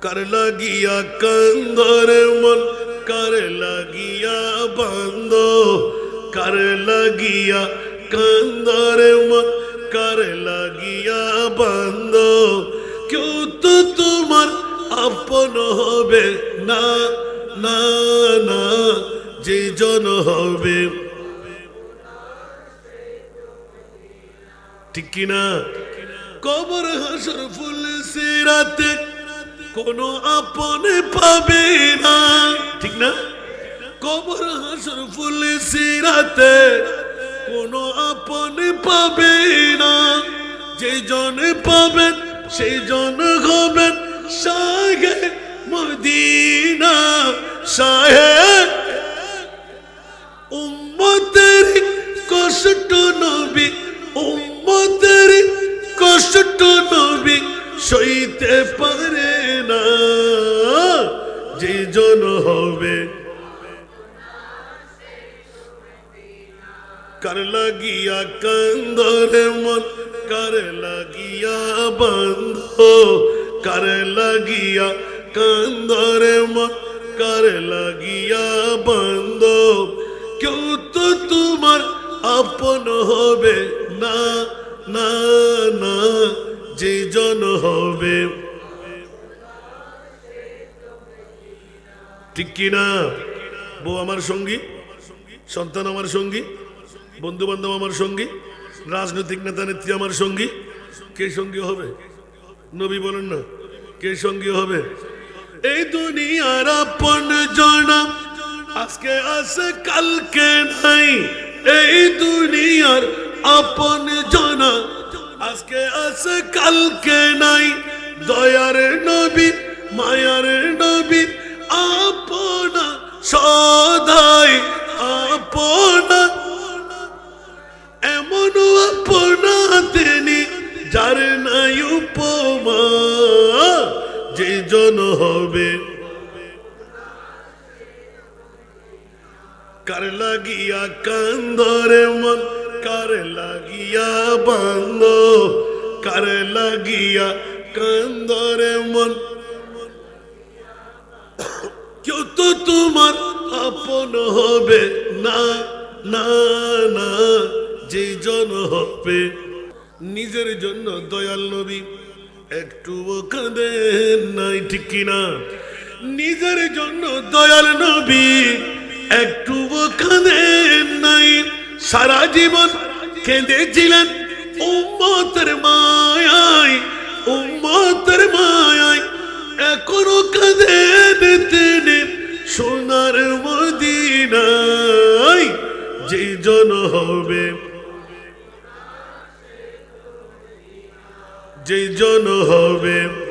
কার লাগিয়া কান্দর মন কার লাগিয়া বন্ধ কার লাগিয়া কান্দর মন কার লাগিয়া বন্ধ কেউ তো তোমার আপন হবে না না না যে জন হবে ঠিক কিনা কবর হাসর ফুল সিরাতে কোনো আপনে পাবে না। ঠিক না? কবর, হাসর, ফুল, সিরাতে কোনো আপনে পাবে না। যে জনে পাবেন, সেই জন হবেন সাহে মদিনা সাহে উম্মতের কষ্ট নবী, উম্মতের কষ্ট নবী, সইতে পারে যে জন হবে। কার লাগিয়া কান্দরে মন, কার লাগিয়া বন্ধ, কার লাগিয়া কান্দরে মন, কার লাগিয়া বন্ধ। কেউ তো তোমার আপন হবে না না না, যে জন হবে। ঠিক কিনা? বউ আমার সঙ্গী, সন্তান আমার সঙ্গী বন্ধু বান্ধব আমার সঙ্গী, রাজনৈতিক নেতা নেত্রী আমার সঙ্গী। কে সঙ্গী হবে? নবী বলেন না। কে সঙ্গী হবে? এই দুনিয়ার আপন জনা, আজকে আছে, কালকে নাই। এই দুনিয়ার আপন জনা, আজকে আছে, কালকে নাই। দয়ার নবী, মায়ার সদাই আপনা এমন আপনা তিনি যার নাই উপমা, যে জন হবে। কার লাগিয়া কান্দরে মন, কার লাগিয়া বান্দ, কার লাগিয়া কান্দরে মন। কেউ তো তোমার আপন হবে না না না, যে জন হবে। নিজের জন্য দয়াল নবী একটুও কাঁদেন নাই, ঠিক কিনা? নিজের জন্য দয়াল নবী একটুও কাঁদেন নাই। সারা জীবন কেঁদেছিলেন উম্মতের মায়ায় উম্মতের মায়ায় যে জন হবে। যে জন হবে।